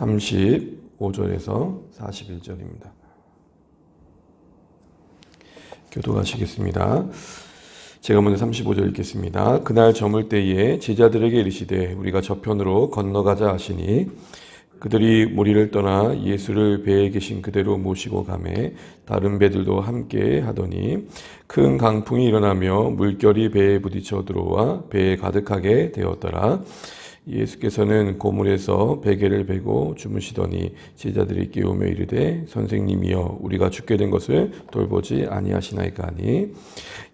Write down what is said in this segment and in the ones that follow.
35절에서 41절입니다. 교도하시겠습니다. 제가 먼저 35절 읽겠습니다. 그날 저물 때에 제자들에게 이르시되 우리가 저편으로 건너가자 하시니 그들이 무리를 떠나 예수를 배에 계신 그대로 모시고 가매 다른 배들도 함께 하더니 큰 강풍이 일어나며 물결이 배에 부딪혀 들어와 배에 가득하게 되었더라. 예수께서는 고물에서 베개를 베고 주무시더니 제자들이 깨우며 이르되 선생님이여 우리가 죽게 된 것을 돌보지 아니하시나이까 하니?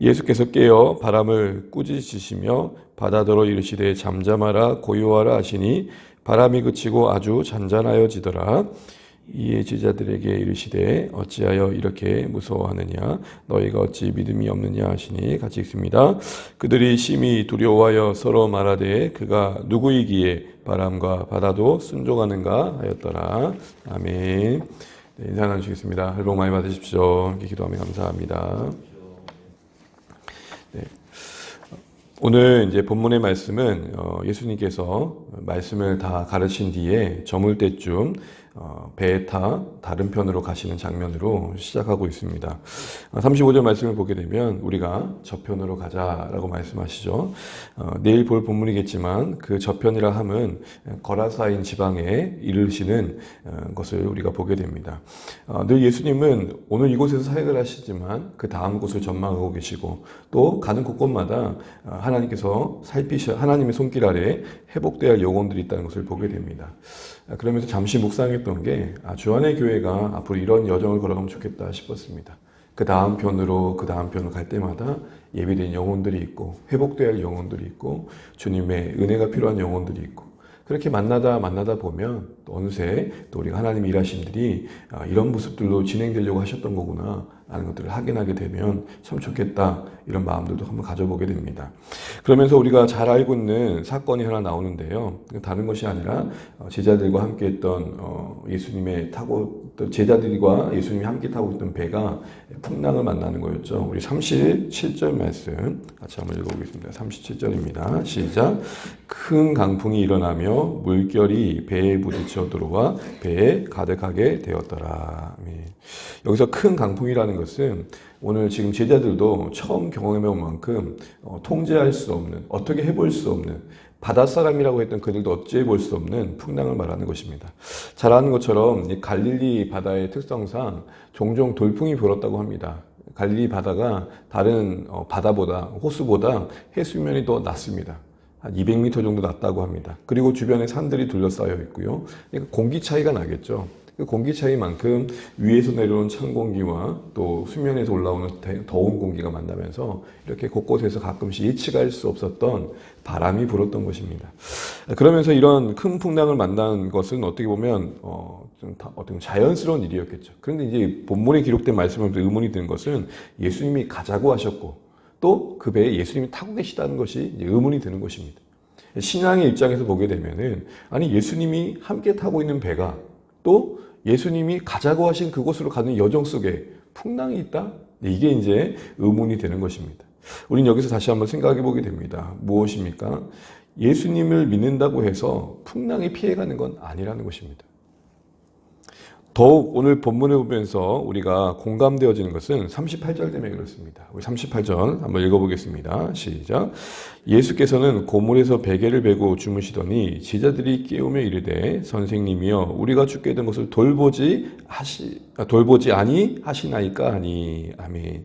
예수께서 깨어 바람을 꾸짖으시며 바다더러 이르시되 잠잠하라 고요하라 하시니 바람이 그치고 아주 잔잔하여지더라 이에 제자들에게 이르시되 어찌하여 이렇게 무서워하느냐 너희가 어찌 믿음이 없느냐 하시니 같이 읽습니다. 그들이 심히 두려워하여 서로 말하되 그가 누구이기에 바람과 바다도 순종하는가 하였더라. 아멘. 네, 인사 나누시겠습니다. 할복 많이 받으십시오. 기도하며 감사합니다. 네. 오늘 이제 본문의 말씀은 어, 예수님께서 말씀을 다 가르친 뒤에 저물 때쯤 어, 배에 타 다른 편으로 가시는 장면으로 시작하고 있습니다. 35절 말씀을 보게 되면 우리가 저편으로 가자라고 말씀하시죠. 어, 내일 볼 본문이겠지만 그 저편이라 함은 거라사인 지방에 이르시는 어, 것을 우리가 보게 됩니다. 늘 예수님은 오늘 이곳에서 사역을 하시지만 그 다음 곳을 전망하고 계시고 또 가는 곳곳마다 하나님께서 살피셔 하나님의 손길 아래 회복되어야 할 영혼들이 있다는 것을 보게 됩니다. 그러면서 잠시 묵상 했던 게 아, 주안의 교회가 앞으로 이런 여정을 걸어가면 좋겠다 싶었습니다. 그 다음 편으로 그 다음 편으로 갈 때마다 예비된 영혼들이 있고 회복되어야 할 영혼들이 있고 주님의 은혜가 필요한 영혼들이 있고 그렇게 만나다 만나다 보면 또 어느새 또 우리가 하나님 일하심들이 아, 이런 모습들로 진행되려고 하셨던 거구나 라는 것들을 확인하게 되면 참 좋겠다 이런 마음들도 한번 가져보게 됩니다. 그러면서 우리가 잘 알고 있는 사건이 하나 나오는데요. 다른 것이 아니라 어, 제자들과 함께 했던 어, 예수님의 타고 제자들과 예수님이 함께 타고 있던 배가 풍랑을 만나는 거였죠. 우리 37절 말씀 같이 한번 읽어보겠습니다. 37절입니다. 시작. 큰 강풍이 일어나며 물결이 배에 부딪혀 들어와 배에 가득하게 되었더라. 아멘. 여기서 큰 강풍이라는 것은 오늘 지금 제자들도 처음 경험해 본 만큼 어, 통제할 수 없는, 어떻게 해볼 수 없는, 바닷사람이라고 했던 그들도 어찌 해 볼 수 없는 풍랑을 말하는 것입니다. 잘 아는 것처럼 갈릴리 바다의 특성상 종종 돌풍이 불었다고 합니다. 갈릴리 바다가 다른 어, 바다보다, 호수보다 해수면이 더 낮습니다. 한 200m 정도 낮다고 합니다. 그리고 주변에 산들이 둘러싸여 있고요. 그러니까 공기 차이가 나겠죠. 그 공기 차이만큼 위에서 내려오는 찬 공기와 또 수면에서 올라오는 더운 공기가 만나면서 이렇게 곳곳에서 가끔씩 예측할 수 없었던 바람이 불었던 것입니다. 그러면서 이런 큰 풍랑을 만난 것은 어떻게 보면 어, 좀 어떤 자연스러운 일이었겠죠. 그런데 이제 본문에 기록된 말씀을 의문이 드는 것은 예수님이 가자고 하셨고 또 그 배에 예수님이 타고 계시다는 것이 의문이 드는 것입니다. 신앙의 입장에서 보게 되면은 아니 예수님이 함께 타고 있는 배가 또 예수님이 가자고 하신 그곳으로 가는 여정 속에 풍랑이 있다? 네, 이게 이제 의문이 되는 것입니다. 우린 여기서 다시 한번 생각해 보게 됩니다. 무엇입니까? 예수님을 믿는다고 해서 풍랑이 피해가는 건 아니라는 것입니다. 더욱 오늘 본문을 보면서 우리가 공감되어지는 것은 38절 때문에 그렇습니다. 우리 38절 한번 읽어보겠습니다. 시작. 예수께서는 고물에서 베개를 베고 주무시더니 제자들이 깨우며 이르되 선생님이여 우리가 죽게 된 것을 돌보지 하시 아, 돌보지 아니 하시나이까 하니 아멘.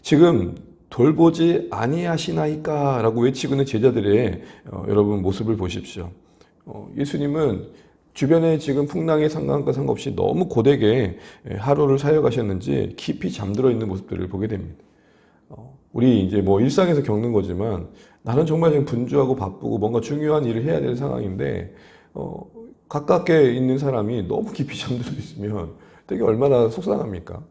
지금 돌보지 아니하시나이까라고 외치고 있는 제자들의 어, 여러분 모습을 보십시오. 어, 예수님은 주변에 지금 풍랑의 상관과 상관없이 너무 고되게 하루를 사역하셨는지 깊이 잠들어 있는 모습들을 보게 됩니다. 어, 우리 이제 뭐 일상에서 겪는 거지만 나는 정말 지금 분주하고 바쁘고 뭔가 중요한 일을 해야 될 상황인데 어, 가깝게 있는 사람이 너무 깊이 잠들어 있으면 되게 얼마나 속상합니까?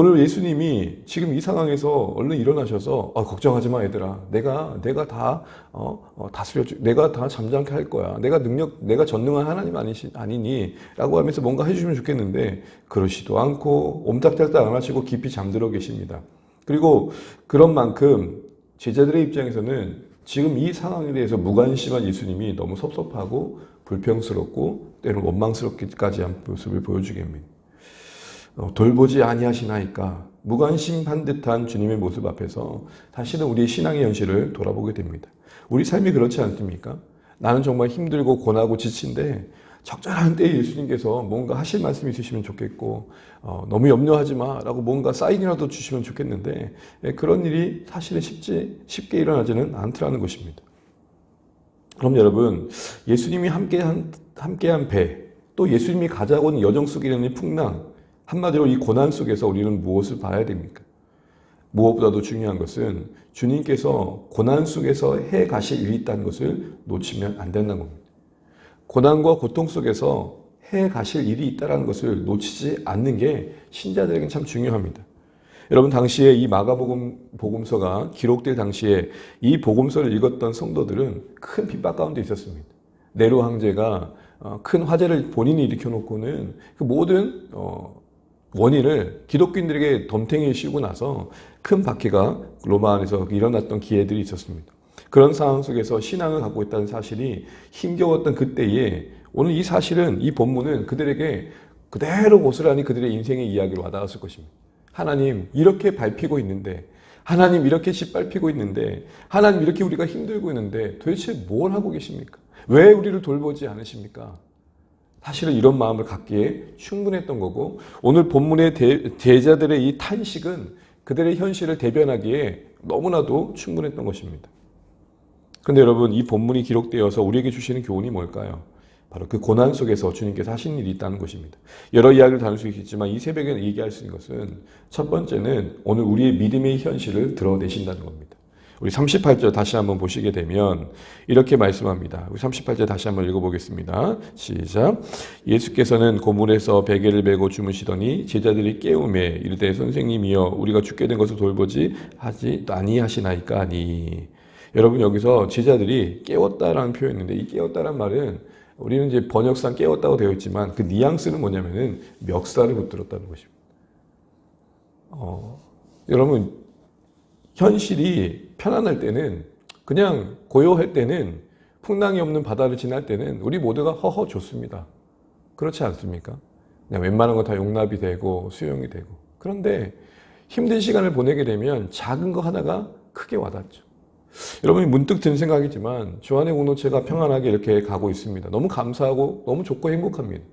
오늘 예수님이 지금 이 상황에서 얼른 일어나셔서 어, 걱정하지 마 얘들아. 내가 내가 다 어, 어, 다스려 주 내가 다 잠잠케 할 거야. 내가 능력 내가 전능한 하나님 아니시 아니니라고 하면서 뭔가 해주시면 좋겠는데 그러시도 않고 옴짝달싹 안 하시고 깊이 잠들어 계십니다. 그리고 그런 만큼 제자들의 입장에서는 지금 이 상황에 대해서 무관심한 예수님이 너무 섭섭하고 불평스럽고 때로는 원망스럽기까지 한 모습을 보여주게 합니다. 어, 돌보지 아니하시나이까 무관심한 듯한 주님의 모습 앞에서 다시는 우리의 신앙의 현실을 돌아보게 됩니다. 우리 삶이 그렇지 않습니까? 나는 정말 힘들고 고나고 지친데 적절한 때에 예수님께서 뭔가 하실 말씀이 있으시면 좋겠고 어, 너무 염려하지 마라고 뭔가 사인이라도 주시면 좋겠는데 예, 그런 일이 사실은 쉽지 쉽게 일어나지는 않더라는 것입니다. 그럼 여러분 예수님이 함께한 함께한 배, 또 예수님이 하는 여정 속에 있는 이 풍랑, 한마디로 이 고난 속에서 우리는 무엇을 봐야 됩니까? 무엇보다도 중요한 것은 주님께서 고난 속에서 해 가실 일이 있다는 것을 놓치면 안 된다는 겁니다. 고난과 고통 속에서 해 가실 일이 있다는 것을 놓치지 않는 게 신자들에게는 참 중요합니다. 여러분 당시에 이 마가복음 복음서가 기록될 당시에 이 복음서를 읽었던 성도들은 큰 핍박 가운데 있었습니다. 네로 황제가 어, 큰 화제를 본인이 일으켜 놓고는 그 모든 어, 원인을 기독교인들에게 덤탱이에 씌우고 나서 큰 박해가 로마 안에서 일어났던 기회들이 있었습니다. 그런 상황 속에서 신앙을 갖고 있다는 사실이 힘겨웠던 그때에 오늘 이 사실은 이 본문은 그들에게 그대로 고스란히 그들의 인생의 이야기로 와닿았을 것입니다. 하나님 이렇게 밟히고 있는데 하나님 이렇게 짓밟히고 있는데 하나님 이렇게 우리가 힘들고 있는데 도대체 뭘 하고 계십니까? 왜 우리를 돌보지 않으십니까? 사실은 이런 마음을 갖기에 충분했던 거고 오늘 본문의 대, 제자들의 이 탄식은 그들의 현실을 대변하기에 너무나도 충분했던 것입니다. 그런데 여러분 이 본문이 기록되어서 우리에게 주시는 교훈이 뭘까요? 바로 그 고난 속에서 주님께서 하신 일이 있다는 것입니다. 여러 이야기를 다룰 수 있겠지만 이 새벽에 얘기할 수 있는 것은 첫 번째는 오늘 우리의 믿음의 현실을 드러내신다는 겁니다. 우리 38절 다시 한번 보시게 되면 이렇게 말씀합니다. 우리 38절 다시 한번 읽어보겠습니다. 시작. 예수께서는 고물에서 베개를 메고 주무시더니 제자들이 깨우매 이르되 선생님이여 우리가 죽게 된 것을 돌보지 하지 아니하시나이까 하니 여러분 여기서 제자들이 깨웠다라는 표현인데 이 깨웠다란 말은 우리는 이제 번역상 깨웠다고 되어 있지만 그 뉘앙스는 뭐냐면은 멱살을 붙들었다는 것입니다. 어, 여러분 현실이 편안할 때는 그냥 고요할 때는 풍랑이 없는 바다를 지날 때는 우리 모두가 허허 좋습니다. 그렇지 않습니까? 그냥 웬만한 거 다 용납이 되고 수용이 되고 그런데 힘든 시간을 보내게 되면 작은 거 하나가 크게 와닿죠. 여러분이 문득 든 생각이지만 주안의 공동체가 평안하게 이렇게 가고 있습니다. 너무 감사하고 너무 좋고 행복합니다.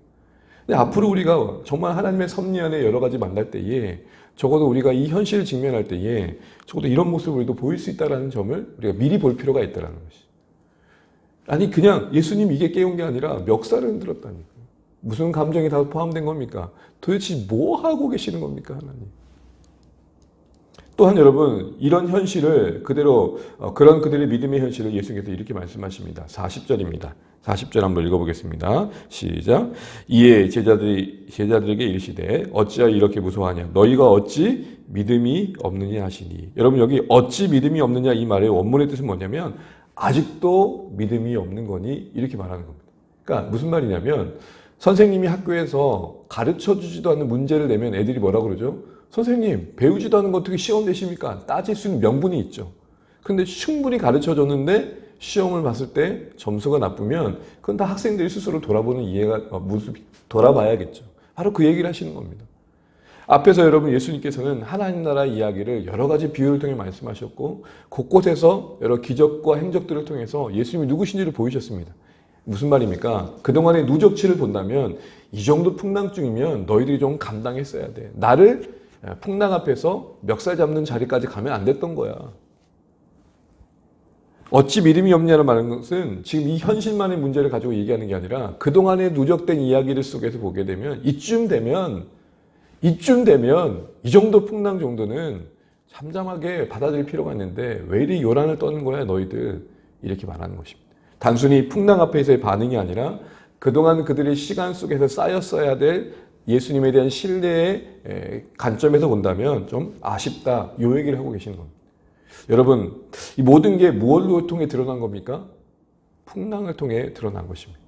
근데 앞으로 우리가 정말 하나님의 섭리 안에 여러 가지 만날 때에 적어도 우리가 이 현실을 직면할 때에 적어도 이런 모습을 우리도 보일 수 있다는 점을 우리가 미리 볼 필요가 있다는 것이. 아니 그냥 예수님 이게 깨운 게 아니라 멱살을 흔들었다니까. 무슨 감정이 다 포함된 겁니까? 도대체 뭐 하고 계시는 겁니까 하나님? 또한 여러분 이런 현실을 그대로 어, 그런 그들의 믿음의 현실을 예수님께서 이렇게 말씀하십니다. 40절입니다. 40절 한번 읽어보겠습니다. 시작. 이에 제자들이 제자들에게 이르시되 어찌하여 이렇게 무서워하냐? 너희가 어찌 믿음이 없느냐 하시니. 여러분 여기 어찌 믿음이 없느냐 이 말의 원문의 뜻은 뭐냐면 아직도 믿음이 없는 거니 이렇게 말하는 겁니다. 그러니까 무슨 말이냐면 선생님이 학교에서 가르쳐 주지도 않는 문제를 내면 애들이 뭐라 그러죠? 선생님, 배우지도 않은 거 어떻게 시험 내십니까? 따질 수 있는 명분이 있죠. 그런데 충분히 가르쳐 줬는데 시험을 봤을 때 점수가 나쁘면 그건 다 학생들이 스스로 돌아보는 이해가 어, 모습 돌아봐야겠죠. 바로 그 얘기를 하시는 겁니다. 앞에서 여러분 예수님께서는 하나님 나라 이야기를 여러 가지 비유를 통해 말씀하셨고 곳곳에서 여러 기적과 행적들을 통해서 예수님이 누구신지를 보이셨습니다. 무슨 말입니까? 그동안의 누적치를 본다면 이 정도 풍랑 중이면 너희들이 좀 감당했어야 돼. 나를 풍랑 앞에서 멱살 잡는 자리까지 가면 안 됐던 거야. 어찌 믿음이 없냐는 말은 것은 지금 이 현실만의 문제를 가지고 얘기하는 게 아니라 그동안의 누적된 이야기를 속에서 보게 되면 이쯤 되면 이쯤 되면 이 정도 풍랑 정도는 잠잠하게 받아들일 필요가 있는데 왜 이리 요란을 떠는 거야 너희들 이렇게 말하는 것입니다. 단순히 풍랑 앞에서의 반응이 아니라 그동안 그들의 시간 속에서 쌓였어야 될 예수님에 대한 신뢰의 관점에서 본다면 좀 아쉽다. 요 얘기를 하고 계시는 겁니다. 여러분, 이 모든 게 무엇을 통해 드러난 겁니까? 풍랑을 통해 드러난 것입니다.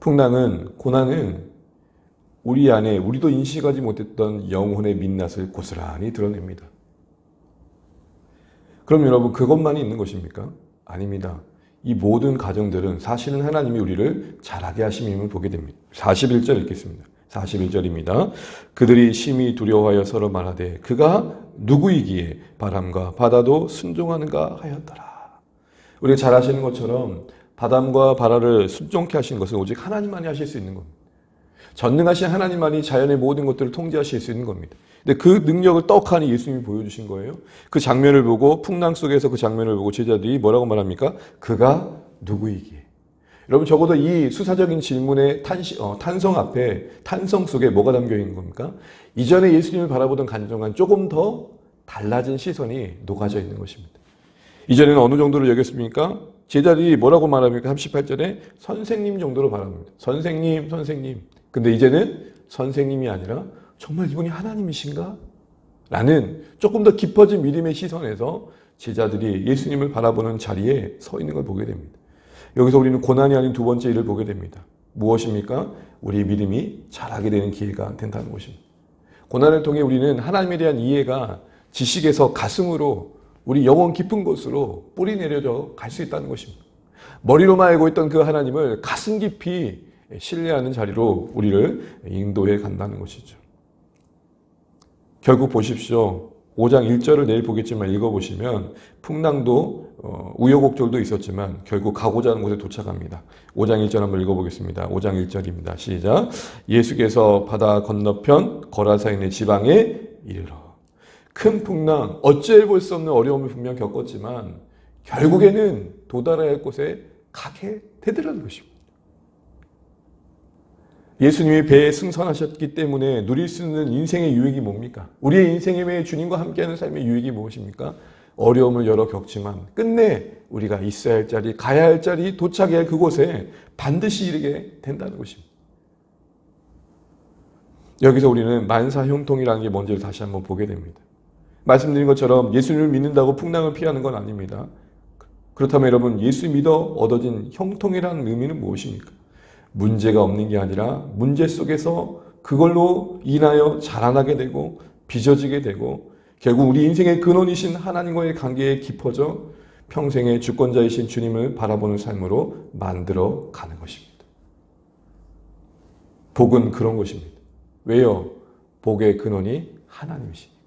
풍랑은, 고난은 우리 안에 우리도 인식하지 못했던 영혼의 민낯을 고스란히 드러냅니다. 그럼 여러분, 그것만이 있는 것입니까? 아닙니다. 이 모든 가정들은 사실은 하나님이 우리를 잘하게 하심임을 보게 됩니다. 41절 읽겠습니다. 41절입니다. 그들이 심히 두려워하여 서로 말하되 그가 누구이기에 바람과 바다도 순종하는가 하였더라. 우리가 잘 아시는 것처럼 바람과 바다를 순종케 하신 것은 오직 하나님만이 하실 수 있는 겁니다. 전능하신 하나님만이 자연의 모든 것들을 통제하실 수 있는 겁니다. 근데 그 능력을 떡하니 예수님이 보여주신 거예요. 그 장면을 보고 풍랑 속에서 그 장면을 보고 제자들이 뭐라고 말합니까? 그가 누구이기에. 여러분 적어도 이 수사적인 질문의 탄시, 어, 탄성 앞에 탄성 속에 뭐가 담겨 있는 겁니까? 이전에 예수님을 바라보던 간정과는 조금 더 달라진 시선이 녹아져 있는 것입니다. 이전에는 어느 정도로 여겼습니까? 제자들이 뭐라고 말합니까? 38절에 선생님 정도로 말합니다. 선생님, 선생님. 근데 이제는 선생님이 아니라 정말 이분이 하나님이신가? 라는 조금 더 깊어진 믿음의 시선에서 제자들이 예수님을 바라보는 자리에 서 있는 걸 보게 됩니다. 여기서 우리는 고난이 아닌 두 번째 일을 보게 됩니다. 무엇입니까? 우리의 믿음이 자라게 되는 기회가 된다는 것입니다. 고난을 통해 우리는 하나님에 대한 이해가 지식에서 가슴으로 우리 영혼 깊은 곳으로 뿌리 내려져 갈 수 있다는 것입니다. 머리로만 알고 있던 그 하나님을 가슴 깊이 신뢰하는 자리로 우리를 인도해 간다는 것이죠. 결국 보십시오. 5장 1절을 내일 보겠지만 읽어보시면 풍랑도 어, 우여곡절도 있었지만 결국 가고자 하는 곳에 도착합니다. 5장 1절 한번 읽어보겠습니다. 5장 1절입니다. 시작. 예수께서 바다 건너편 거라사인의 지방에 이르러 큰 풍랑 어찌 볼 수 없는 어려움을 분명 겪었지만 결국에는 도달해야 할 곳에 가게 되더라는 것입니다. 예수님이 배에 승선하셨기 때문에 누릴 수 있는 인생의 유익이 뭡니까? 우리의 인생의 왜 주님과 함께하는 삶의 유익이 무엇입니까? 어려움을 여러 겪지만 끝내 우리가 있어야 할 자리, 가야 할 자리, 도착해야 할 그곳에 반드시 이르게 된다는 것입니다. 여기서 우리는 만사형통이라는 게 뭔지를 다시 한번 보게 됩니다. 말씀드린 것처럼 예수님을 믿는다고 풍랑을 피하는 건 아닙니다. 그렇다면 여러분 예수 믿어 얻어진 형통이라는 의미는 무엇입니까? 문제가 없는 게 아니라 문제 속에서 그걸로 인하여 자라나게 되고 빚어지게 되고 결국 우리 인생의 근원이신 하나님과의 관계에 깊어져 평생의 주권자이신 주님을 바라보는 삶으로 만들어 가는 것입니다. 복은 그런 것입니다. 왜요? 복의 근원이 하나님이시니까.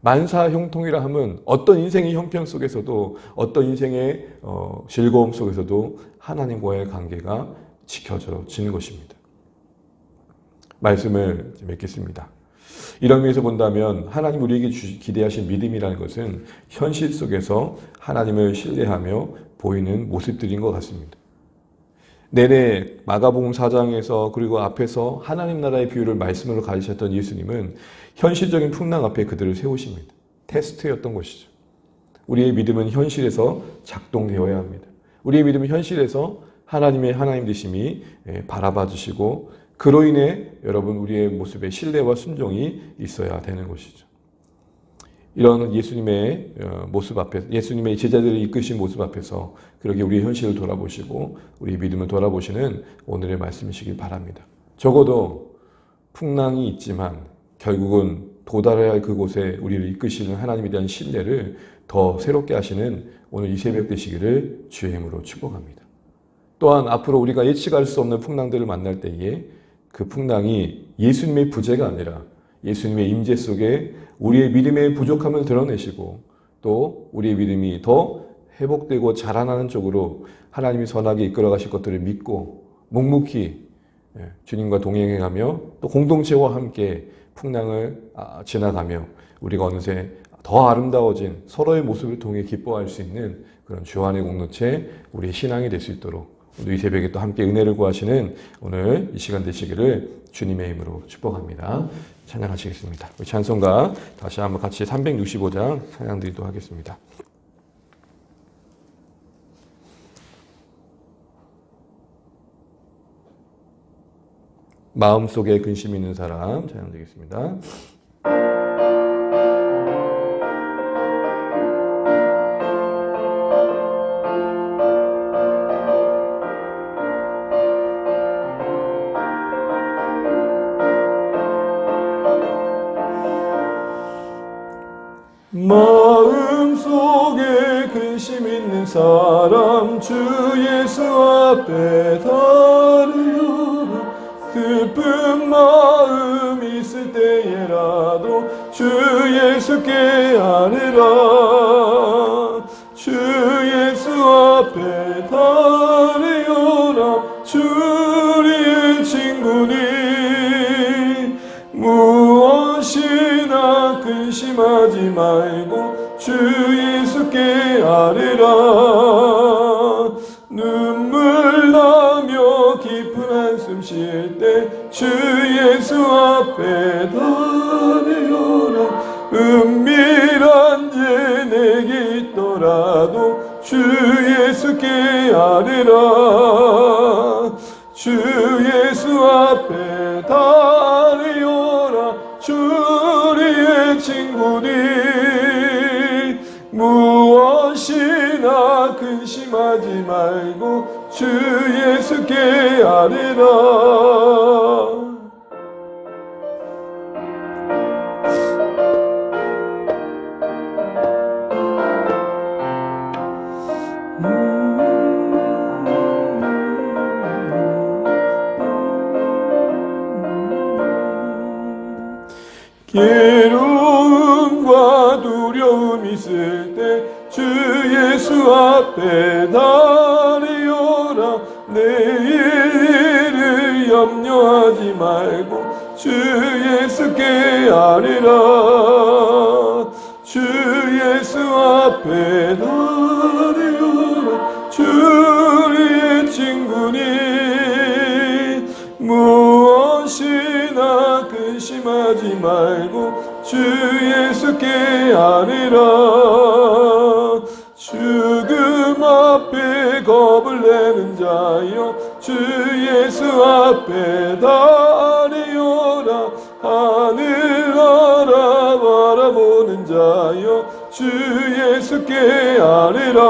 만사 형통이라 함은 어떤 인생의 형편 속에서도 어떤 인생의 어, 즐거움 속에서도 하나님과의 관계가 지켜지는 것입니다. 말씀을 맺겠습니다. 이런 의미에서 본다면 하나님 우리에게 기대하신 믿음이라는 것은 현실 속에서 하나님을 신뢰하며 보이는 모습들인 것 같습니다. 내내 마가복음 4장에서 그리고 앞에서 하나님 나라의 비유를 말씀으로 가르쳤던 예수님은 현실적인 풍랑 앞에 그들을 세우십니다. 테스트였던 것이죠. 우리의 믿음은 현실에서 작동되어야 합니다. 우리의 믿음은 현실에서 하나님의 하나님 되심이 바라봐 주시고 그로 인해 여러분 우리의 모습에 신뢰와 순종이 있어야 되는 것이죠. 이런 예수님의 어, 모습 앞에 예수님의 제자들을 이끄신 모습 앞에서 그렇게 우리의 현실을 돌아보시고 우리 믿음을 돌아보시는 오늘의 말씀이시길 바랍니다. 적어도 풍랑이 있지만 결국은 도달해야 할 그곳에 우리를 이끄시는 하나님에 대한 신뢰를 더 새롭게 하시는 오늘 이 새벽 되시기를 주의 힘으로 축복합니다. 또한 앞으로 우리가 예측할 수 없는 풍랑들을 만날 때에 그 풍랑이 예수님의 부재가 아니라 예수님의 임재 속에 우리의 믿음의 부족함을 드러내시고 또 우리의 믿음이 더 회복되고 자라나는 쪽으로 하나님이 선하게 이끌어 가실 것들을 믿고 묵묵히 예, 주님과 동행해 가며 또 공동체와 함께 풍랑을 아, 지나가며 우리가 어느새 더 아름다워진 서로의 모습을 통해 기뻐할 수 있는 그런 주안의 공동체 우리의 신앙이 될 수 있도록 이 새벽에 또 함께 은혜를 구하시는 오늘 이 시간 되시기를 주님의 힘으로 축복합니다. 찬양하시겠습니다. 우리 찬송가 다시 한번 같이 365장 찬양 드리도록 하겠습니다. 마음속에 근심 있는 사람 찬양 드리겠습니다. 사람 주 아뢰라. 눈물 나며 깊은 한숨 쉴 때 주 예수 앞에 달려라. 은밀한 죄 내게 있더라도 주 예수께 아뢰라 예수 하지 말고 주 예수께 아뢰라 죽음 앞에 겁을 내는 자여 주 예수 앞에 달려라 하늘 알아 바라보는 자여 주 예수께 아뢰라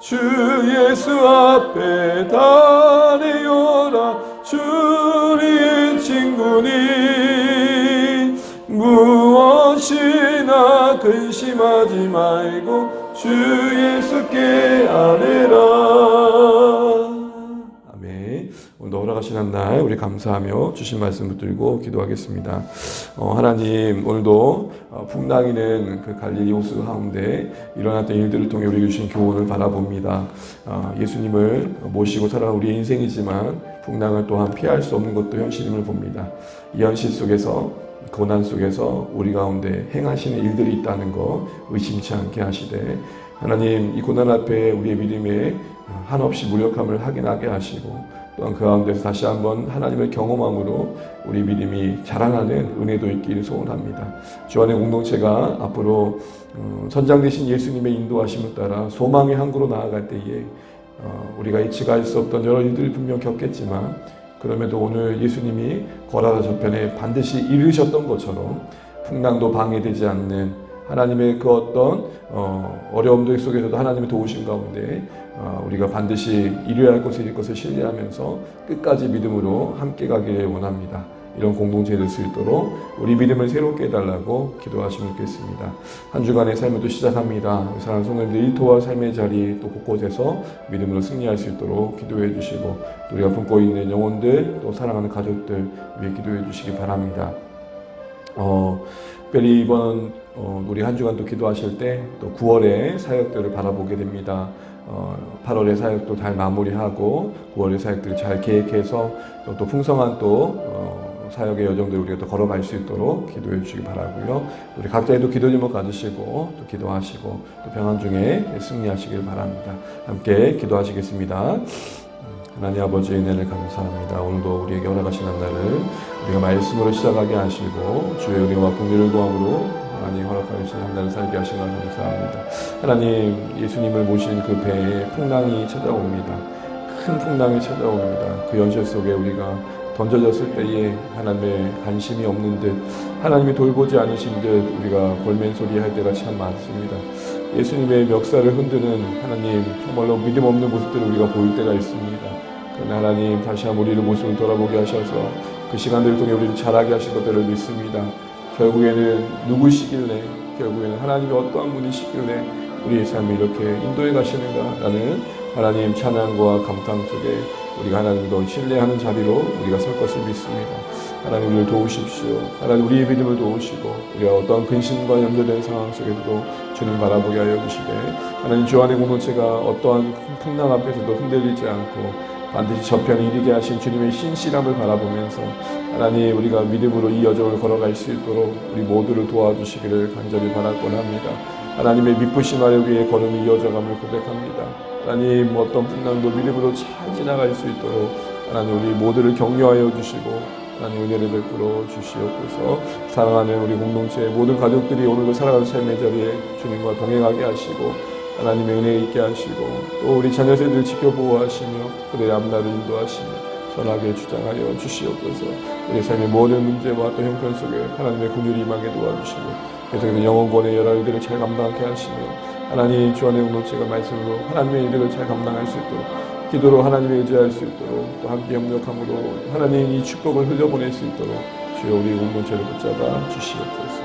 주 예수 앞에 달려라 주 무엇이나 근심하지 말고 주 예수께 아뢰라 아멘. 오늘도 허락하시는 날 우리 감사하며 주신 말씀 붙들고 기도하겠습니다. 어, 하나님 오늘도 어, 풍랑이는 그 갈릴리 호수 가운데 일어났던 일들을 통해 우리에게 주신 교훈을 바라봅니다. 어, 예수님을 모시고 살아가는 우리의 인생이지만 풍랑을 또한 피할 수 없는 것도 현실임을 봅니다. 이 현실 속에서 고난 속에서 우리 가운데 행하시는 일들이 있다는 거 의심치 않게 하시되 하나님 이 고난 앞에 우리의 믿음에 한없이 무력함을 확인하게 하시고 또한 그 가운데서 다시 한번 하나님을 경험함으로 우리 믿음이 자라나는 은혜도 있기를 소원합니다. 주안의 공동체가 앞으로 어, 선장되신 예수님의 인도하심을 따라 소망의 항구로 나아갈 때에 어, 우리가 이치갈 수 없던 여러 일들을 분명 겪겠지만 그럼에도 오늘 예수님이 거라다 저편에 반드시 이르셨던 것처럼 풍랑도 방해되지 않는 하나님의 그 어떤 어, 어려움들 속에서도 하나님의 도우심 가운데 어, 우리가 반드시 이루어야 할 것을 이룰 것을 신뢰하면서 끝까지 믿음으로 함께 가기를 원합니다. 이런 공동체에 될 수 있도록 우리 믿음을 새롭게 해달라고 기도하시면 좋겠습니다. 한 주간의 삶을 또 시작합니다. 사랑하는 성도님들 일토와 삶의 자리 또 곳곳에서 믿음으로 승리할 수 있도록 기도해 주시고 또 우리가 품고 있는 영혼들 또 사랑하는 가족들 위해 기도해 주시기 바랍니다. 어, 특별히 이번 어, 우리 한 주간 또 기도하실 때 또 9월의 사역들을 바라보게 됩니다. 어, 8월의 사역도 잘 마무리하고 9월의 사역들을 잘 계획해서 또, 또 풍성한 또 어, 사역의 여정들 우리가 또 걸어갈 수 있도록 기도해 주시기 바라고요. 우리 각자에도 기도 제목 가지시고 또 기도하시고 또 평안 중에 승리하시길 바랍니다. 함께 기도하시겠습니다. 하나님 아버지의 은혜를 감사합니다. 오늘도 우리에게 허락하신 날을 우리가 말씀으로 시작하게 하시고 주의 은혜와 긍휼을 구함으로 하나님 허락하신 한 날을 살게 하신 것 감사합니다. 하나님 예수님을 모신 그 배에 풍랑이 찾아옵니다. 큰 풍랑이 찾아옵니다. 그 현실 속에 우리가 던져졌을 때에 하나님의 관심이 없는 듯 하나님이 돌보지 않으신 듯 우리가 골맨소리 할 때가 참 많습니다. 예수님의 멱살을 흔드는 하나님 정말로 믿음 없는 모습들을 우리가 보일 때가 있습니다. 그러나 하나님 다시 한번 우리를 모습을 돌아보게 하셔서 그 시간들을 통해 우리를 자라게 하실 것들을 믿습니다. 결국에는 누구시길래 결국에는 하나님이 어떠한 분이시길래 우리의 삶이 이렇게 인도해 가시는가라는 하나님 찬양과 감탄 속에 우리가 하나님도 신뢰하는 자리로 우리가 설 것을 믿습니다. 하나님 우리를 도우십시오. 하나님 우리의 믿음을 도우시고 우리가 어떠한 근심과 염려된 상황 속에서도 주님 바라보게 하여 주시되 하나님 주 안의 공동체가 어떠한 풍랑 앞에서도 흔들리지 않고 반드시 저편에 이르게 하신 주님의 신실함을 바라보면서 하나님 우리가 믿음으로 이 여정을 걸어갈 수 있도록 우리 모두를 도와주시기를 간절히 바랄 원합니다. 하나님의 미쁘심 아래 위에 걸음이 이어져감을 고백합니다. 하나님 어떤 풍랑도 믿음으로 잘 지나갈 수 있도록 하나님 우리 모두를 격려하여 주시고 하나님 은혜를 베풀어 주시옵소서. 사랑하는 우리 공동체의 모든 가족들이 오늘도 살아가는 삶의 자리에 주님과 동행하게 하시고 하나님의 은혜 있게 하시고 또 우리 자녀 세대를 지켜보호하시며 그들의 앞날을 인도하시며 선하게 주장하여 주시옵소서. 우리 삶의 모든 문제와 또 형편 속에 하나님의 군율이 임하게 도와주시고 계속해서 영원권의 일들을 잘 감당하게 하시며 하나님 주 안의 공동체가 말씀으로 하나님의 일들을 잘 감당할 수 있도록 기도로 하나님을 의지할 수 있도록 또 함께 협력함으로 하나님 이 축복을 흘려보낼 수 있도록 주여 우리 공동체를 붙잡아 주시옵소서